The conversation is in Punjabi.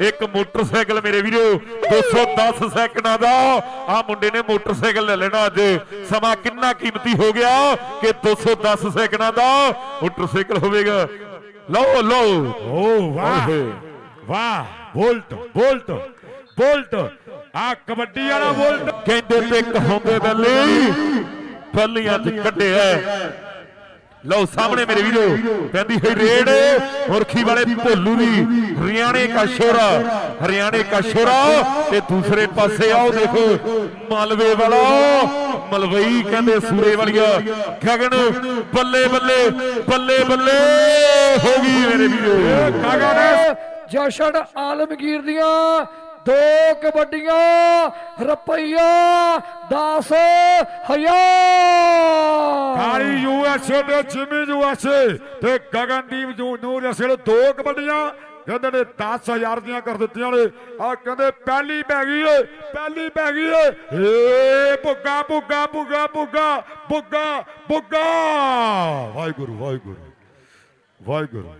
ਇੱਕ ਮੋਟਰਸਾਈਕਲ ਮੇਰੇ ਵੀਰੋ 210 ਸੈਕਿੰਡਾਂ ਦਾ। ਆ ਮੁੰਡੇ ਨੇ ਮੋਟਰਸਾਈਕਲ ਲੈ ਲੈਣਾ ਅੱਜ। ਸਮਾਂ ਕਿੰਨਾ ਕੀਮਤੀ ਹੋ ਗਿਆ ਕਿ 210 ਸੈਕਿੰਡਾਂ ਦਾ ਮੋਟਰਸਾਈਕਲ ਹੋਵੇਗਾ? ਲਓ ਲਓ। ਓ ਵਾਹ। ਵਾਹ ਬੋਲਟ ਬੋਲਟ ਬੋਲਟ। ਆ ਕਬੱਡੀ ਵਾਲਾ ਬੋਲਟ। ਕਹਿੰਦੇ ਤੇ ਕਹਾਉਂਦੇ ਬੱਲੀ ਬੱਲੀਆਂ ਚ ਕੱਢਿਆ। ਲਓ ਸਾਹਮਣੇ ਮੇਰੇ ਵੀਰੋ ਕਹਿੰਦੀ ਹੈ ਰੇਡ ਮੁਰਖੀ ਵਾਲੇ ਭੋਲੂ ਦੀ ਹਰਿਆਣੇ ਕਾ ਸ਼ੋਰਾ ਹਰਿਆਣੇ ਕਾ ਸ਼ੋਰਾ ਤੇ ਦੂਸਰੇ ਪਾਸੇ ਆਓ ਦੇਖੋ ਮਲਵੇ ਵਾਲਾ ਮਲਵਈ ਕਹਿੰਦੇ ਸੂਰੇ ਵਾਲੀਆ ਗਗਨ ਬੱਲੇ ਬੱਲੇ ਬੱਲੇ ਬੱਲੇ ਹੋ ਗਈ ਮੇਰੇ ਵੀਰੋ। ਗਗਨ ਜਸ਼ਨ ਆਲਮਗੀਰ ਦੀਆਂ ਦੋ ਕਬੱਡੀਆਂ ਰੁਪਈਆ 10000 ਕਾਲੀ ਤੇ ਜਿਮੀ ਯੂਐਸਏ ਤੇ ਗਗਨਦੀਪ ਜੂ ਨੂਰ ਅਸਲ ਦੋ ਕਬੱਡੀਆਂ ਕਹਿੰਦੇ ਨੇ 10000 ਦੀਆਂ ਕਰ ਦਿੱਤੀਆਂ ਨੇ ਆ ਕਹਿੰਦੇ ਪਹਿਲੀ ਪੈ ਗਈ ਏ, ਪਹਿਲੀ ਪੈ ਗਈ ਏ। ਏ ਭੁੱਗਾ ਭੁੱਗਾ ਭੁੱਗਾ ਭੁੱਗਾ ਭੁੱਗਾ ਬੁੱਗਾ ਵਾਹਿਗੁਰੂ ਵਾਹਿਗੁਰੂ ਵਾਹਿਗੁਰੂ।